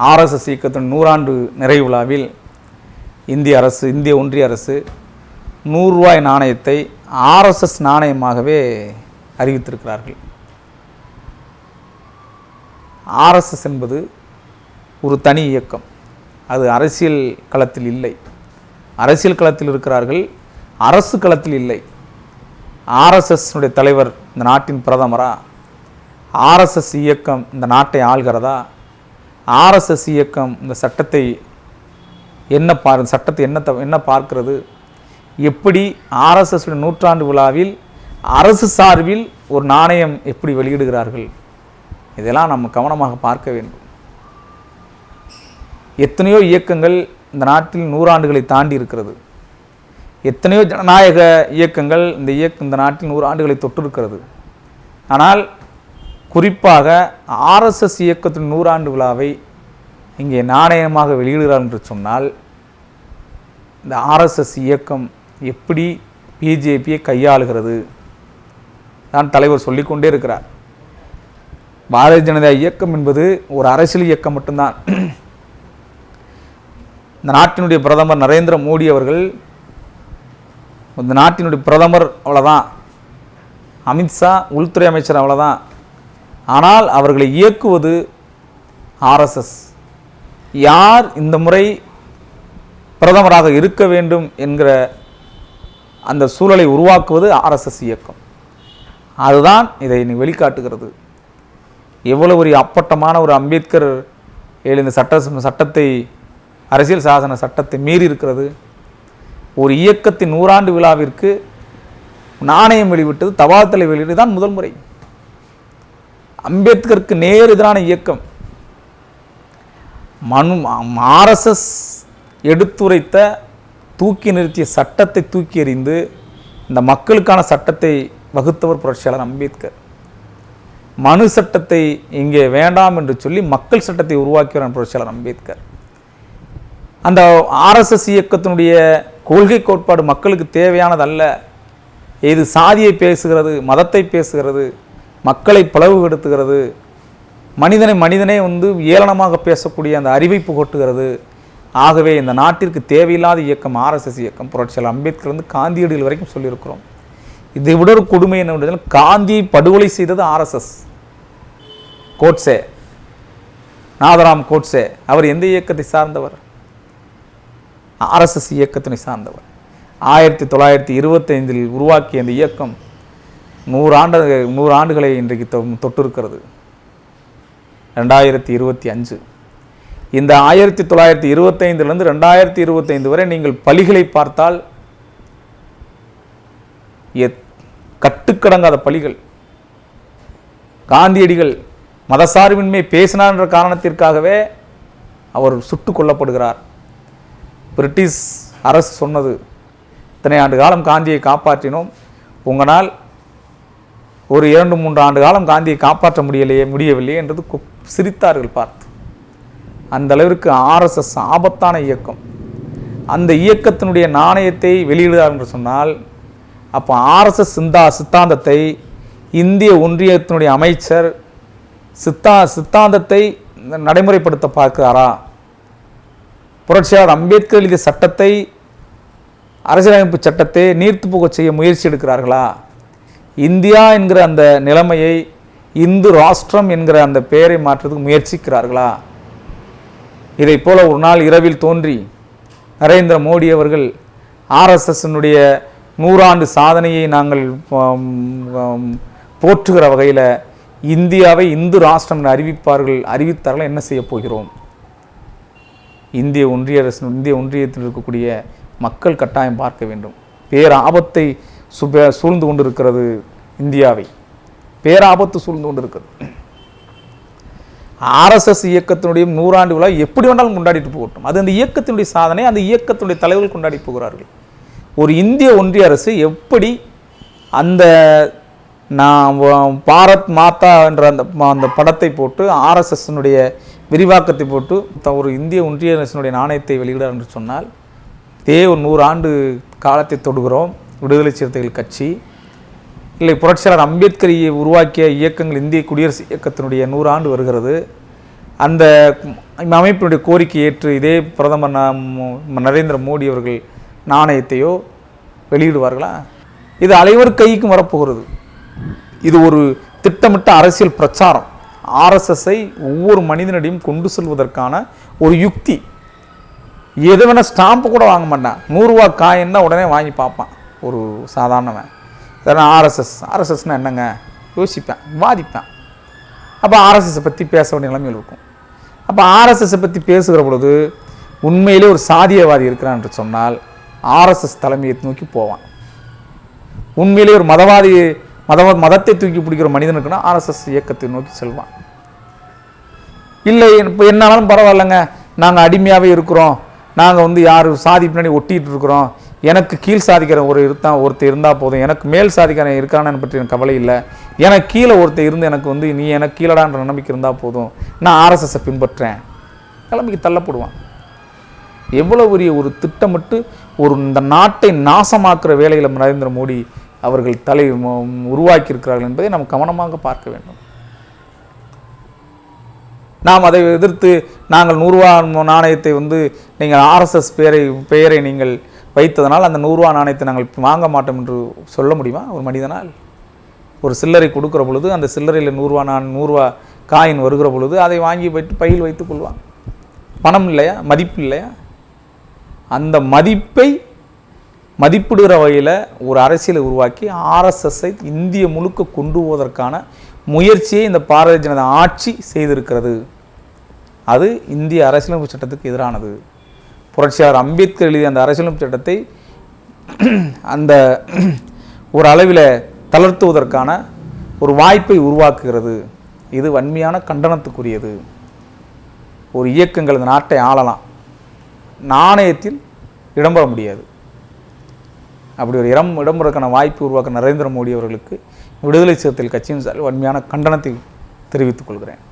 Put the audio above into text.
RSS இயக்கத்தின் நூறாண்டு நிறைவு விழாவில் இந்திய அரசு இந்திய ஒன்றிய அரசு நூறு ரூபாய் நாணயத்தை ஆர்எஸ்எஸ் நாணயமாகவே அறிவித்திருக்கிறார்கள். ஆர்எஸ்எஸ் என்பது ஒரு தனி இயக்கம். அது அரசியல் களத்தில் இல்லை. அரசியல் களத்தில் இருக்கிறார்கள் அரசு களத்தில் இல்லை. ஆர்எஸ்எஸ்னுடைய தலைவர் இந்த நாட்டின் பிரதமரா? ஆர்எஸ்எஸ் இயக்கம் இந்த நாட்டை ஆள்கிறதா? ஆர்எஸ்எஸ் இயக்கம் இந்த சட்டத்தை என்ன பார் சட்டத்தை என்ன த- என்ன பார்க்கிறது? எப்படி ஆர்எஸ்எஸ் நூற்றாண்டு விழாவில் அரசு சார்பில் ஒரு நாணயம் எப்படி வெளியிடுகிறார்கள்? இதெல்லாம் நம்ம கவனமாக பார்க்க வேண்டும். எத்தனையோ இயக்கங்கள் இந்த நாட்டில் நூறாண்டுகளை தாண்டி இருக்கிறது. எத்தனையோ ஜனநாயக இயக்கங்கள் இந்த இயக்க இந்த நாட்டில் நூறு ஆண்டுகளை தொட்டிருக்கிறது. ஆனால் குறிப்பாக ஆர்எஸ்எஸ் இயக்கத்தின் நூறாண்டு விழாவை இங்கே நாணயமாக வெளியிடுகிறார் என்று சொன்னால் இந்த ஆர்எஸ்எஸ் இயக்கம் எப்படி பிஜேபியை கையாளுகிறது தான் தலைவர் சொல்லிக்கொண்டே இருக்கிறார். பாரதிய ஜனதா இயக்கம் என்பது ஒரு அரசியல் இயக்கம் மட்டும்தான். இந்த நாட்டினுடைய பிரதமர் நரேந்திர மோடி அவர்கள் இந்த நாட்டினுடைய பிரதமர் அவ்வளோதான் அமித்ஷா உள்துறை அமைச்சர் அவ்வளோதான் ஆனால் அவர்களை இயக்குவது ஆர்எஸ்எஸ் யார் இந்த முறை பிரதமராக இருக்க வேண்டும் என்கிற அந்த சூழலை உருவாக்குவது ஆர்எஸ்எஸ் இயக்கம். அதுதான் இதை நீ வெளிக்காட்டுகிறது. எவ்வளவு ஒரு அப்பட்டமான ஒரு அம்பேத்கர் எழுந்த சட்ட சட்டத்தை அரசியல் சாசன சட்டத்தை மீறி இருக்கிறது. ஒரு இயக்கத்தின் நூறாண்டு விழாவிற்கு நாணயம் வெளிவிட்டது தபால் வெளியிட்டு தான் முதல் முறை. அம்பேத்கருக்கு நேர் எதிரான இயக்கம். மனு ஆர்எஸ்எஸ் எடுத்துரைத்த தூக்கி நிறுத்திய சட்டத்தை தூக்கி எறிந்து இந்த மக்களுக்கான சட்டத்தை வகுத்தவர் புரட்சியாளர் அம்பேத்கர். மனு சட்டத்தை இங்கே வேண்டாம் என்று சொல்லி மக்கள் சட்டத்தை உருவாக்கியவர் புரட்சியாளர் அம்பேத்கர். அந்த ஆர்எஸ்எஸ் இயக்கத்தினுடைய கொள்கை கோட்பாடு மக்களுக்கு தேவையானதல்ல. இது சாதியை பேசுகிறது மதத்தை பேசுகிறது மக்களை பிளவுபடுத்துகிறது மனிதனை மனிதனே வந்து ஏளனமாக பேசக்கூடிய அந்த அறிவை புகட்டுகிறது. ஆகவே இந்த நாட்டிற்கு தேவையில்லாத இயக்கம் ஆர்எஸ்எஸ் இயக்கம் புரட்சியாளர் அம்பேத்கர் வந்து காந்தியடிகள் வரைக்கும் சொல்லியிருக்கிறோம். இதை விட ஒரு கொடுமை என்ன காந்தியை படுகொலை செய்தது ஆர்எஸ்எஸ் கோட்சே நாதராம் கோட்சே அவர் எந்த இயக்கத்தை சார்ந்தவர்? ஆர்எஸ்எஸ் இயக்கத்தினை சார்ந்தவர். ஆயிரத்தி தொள்ளாயிரத்தி இருபத்தைந்தில் உருவாக்கிய இந்த இயக்கம் நூறாண்டு நூறு ஆண்டுகளை இன்றைக்கு தொ- தொட்டிருக்கிறது. ரெண்டாயிரத்தி இருபத்தி அஞ்சு. இந்த ஆயிரத்தி தொள்ளாயிரத்தி இருபத்தைந்துலேருந்து ரெண்டாயிரத்தி இருபத்தைந்து வரை நீங்கள் பலிகளை பார்த்தால் கட்டுக்கடங்காத பலிகள் காந்தியடிகள் மதசார்பின்மை பேசினார் என்ற காரணத்திற்காகவே அவர் சுட்டு கொல்லப்படுகிறார். பிரிட்டிஷ் அரசு சொன்னது இத்தனை ஆண்டு காலம் காந்தியை காப்பாற்றினோம். உங்களால் ஒரு இரண்டு மூன்று ஆண்டு காலம் காந்தியை காப்பாற்ற முடியலையே முடியவில்லையே என்றது சிரித்தார்கள் பார்த்து. அந்த அளவிற்கு ஆர்எஸ்எஸ் ஆபத்தான இயக்கம். அந்த இயக்கத்தினுடைய நாணயத்தை வெளியிடுகிறார் என்று சொன்னால் அப்போ ஆர்எஸ்எஸ் சிந்தா சித்தாந்தத்தை இந்திய ஒன்றியத்தினுடைய அமைச்சர் சித்தா சித்தாந்தத்தை நடைமுறைப்படுத்த பார்க்கிறாரா? புரட்சியாளர் அம்பேத்கர் எழுதிய சட்டத்தை அரசியலமைப்பு சட்டத்தை நீர்த்து போக செய்ய முயற்சி எடுக்கிறார்களா? இந்தியா என்கிற அந்த நிலைமையை இந்து ராஷ்டிரம் என்கிற அந்த பெயரை மாற்றுறதுக்கு முயற்சிக்கிறார்களா? இதைப் போல ஒரு நாள் இரவில் தோன்றி நரேந்திர மோடி அவர்கள் ஆர்எஸ்எஸ்னுடைய நூறாண்டு சாதனையை நாங்கள் போற்றுகிற வகையில் இந்தியாவை இந்து ராஷ்டிரம் என்று அறிவிப்பார்கள் அறிவித்தார்கள் என்ன செய்ய போகிறோம்? இந்திய ஒன்றிய அரசு இந்திய ஒன்றியத்தில் இருக்கக்கூடிய மக்கள் கட்டாயம் பார்க்க வேண்டும். பேராபத்தை சுப சூழ்ந்து கொண்டிருக்கிறது இந்தியாவை. பேராபத்து சூழ்ந்து கொண்டிருக்கிறது. ஆர்எஸ்எஸ் இயக்கத்தினுடைய நூறாண்டு விழா எப்படி வேணாலும் கொண்டாடிட்டு போகட்டும். அது அந்த இயக்கத்தினுடைய சாதனை அந்த இயக்கத்தினுடைய தலைவர்கள் கொண்டாடி போகிறார்கள். ஒரு இந்திய ஒன்றிய அரசு எப்படி அந்த நான் பாரத் மாதா என்ற அந்த அந்த படத்தை போட்டு ஆர்எஸ்எஸ்னுடைய விரிவாக்கத்தை போட்டு த- ஒரு இந்திய ஒன்றிய அரசினுடைய நாணயத்தை வெளியிடார் என்று சொன்னால் இதே ஒரு நூறு ஆண்டு காலத்தை தொடுகிறோம். விடுதலை சிறுத்தைகள் கட்சி இல்லை புரட்சியாளர் அம்பேத்கரியை உருவாக்கிய இயக்கங்கள் இந்திய குடியரசு இயக்கத்தினுடைய நூறாண்டு வருகிறது. அந்த அமைப்பினுடைய கோரிக்கை ஏற்று இதே பிரதமர் நரேந்திர மோடி அவர்கள் நாணயத்தையோ வெளியிடுவார்களா? இது அனைவர் கைக்கும் வரப்போகிறது. இது ஒரு திட்டமிட்ட அரசியல் பிரச்சாரம். ஆர்எஸ்எஸ்ஸை ஒவ்வொரு மனிதனிடையும் கொண்டு செல்வதற்கான ஒரு யுக்தி. எது வேணால் ஸ்டாம்பு கூட வாங்க மாட்டான். நூறுரூவா காயின்னா உடனே வாங்கி பார்ப்பான். ஒரு சாதாரணவன். இதெல்லாம் ஆர்எஸ்எஸ். ஆர்எஸ்எஸ்னால் என்னங்க? யோசிப்பேன் வாதிப்பேன். அப்போ ஆர்எஸ்எஸை பற்றி பேச வேண்டிய நிலைமையில் இருக்கும். அப்போ ஆர்எஸ்எஸை பற்றி பேசுகிற பொழுது உண்மையிலே ஒரு சாதியவாதி இருக்கிறான் என்று சொன்னால் ஆர்எஸ்எஸ் தலைமையை நோக்கி போவான். உண்மையிலே ஒரு மதவாதி மத மதத்தை தூக்கி பிடிக்கிற மனிதன் இருக்குன்னா ஆர்எஸ்எஸ் இயக்கத்தை நோக்கி செல்வான். இல்லை இப்போ என்னாலும் பரவாயில்லைங்க. நாங்கள் அடிமையாகவே இருக்கிறோம். நாங்கள் வந்து யார் சாதி பின்னாடி ஒட்டிகிட்டு இருக்கிறோம். எனக்கு கீழ் சாதிக்காரன் ஒரு இருந்தால் ஒருத்தர் இருந்தால் போதும். எனக்கு மேல் சாதிக்காரன் இருக்கானு பற்றி எனக்கு கவலை இல்லை. எனக்கு கீழே ஒருத்தர் இருந்து எனக்கு வந்து நீ எனக்கு கீழடான்ற நம்பிக்கை இருந்தால் போதும். நான் ஆர்எஸ்எஸ்ஸை பின்பற்றேன். கிளம்பிக்கு தள்ளப்படுவான். எவ்வளோ பெரிய ஒரு திட்டமிட்டு ஒரு இந்த நாட்டை நாசமாக்குற வேலையில் நரேந்திர மோடி அவர்கள் தலை உருவாக்கியிருக்கிறார்கள் என்பதை நாம் கவனமாக பார்க்க வேண்டும். நாம் அதை எதிர்த்து நாங்கள் நூறுரூவா நாணயத்தை வந்து நீங்கள் ஆர்எஸ்எஸ் பெயரை பெயரை நீங்கள் வைத்ததனால் அந்த நூறுரூவா நாணயத்தை நாங்கள் வாங்க மாட்டோம் என்று சொல்ல முடியுமா? ஒரு மனிதனால்? ஒரு சில்லறை கொடுக்குற பொழுது அந்த சில்லறையில் நூறுரூவா நான் நூறுரூவா காயின் வருகிற பொழுது அதை வாங்கி வைத்து பையில் வைத்துக் கொள்வான். பணம் இல்லையா? மதிப்பு இல்லையா? அந்த மதிப்பை மதிப்பிடுகிற வகையில் ஒரு அரசியலை உருவாக்கி ஆர்எஸ்எஸ்ஸை இந்திய முழுக்க கொண்டு போவதற்கான முயற்சியை இந்த பாரதிய ஜனதா ஆட்சி செய்திருக்கிறது. அது இந்திய அரசியலமைப்பு சட்டத்துக்கு எதிரானது. புரட்சியாளர் அம்பேத்கர் எழுதிய அந்த அரசியலமைப்பு சட்டத்தை அந்த ஒரு அளவில் தளர்த்துவதற்கான ஒரு வாய்ப்பை உருவாக்குகிறது. இது வன்மையான கண்டனத்துக்குரியது. ஒரு இயக்கங்கள் இந்த நாட்டை ஆளலாம். நாணயத்தில் இடம்பெற முடியாது. அப்படி ஒரு இடம் இடம்பெறதுக்கான வாய்ப்பு உருவாக்க நரேந்திர மோடி அவர்களுக்கு விடுதலை சிறுத்தைகள் கட்சியின் சார்பில் வன்மையான கண்டனத்தை தெரிவித்துக் கொள்கிறேன்.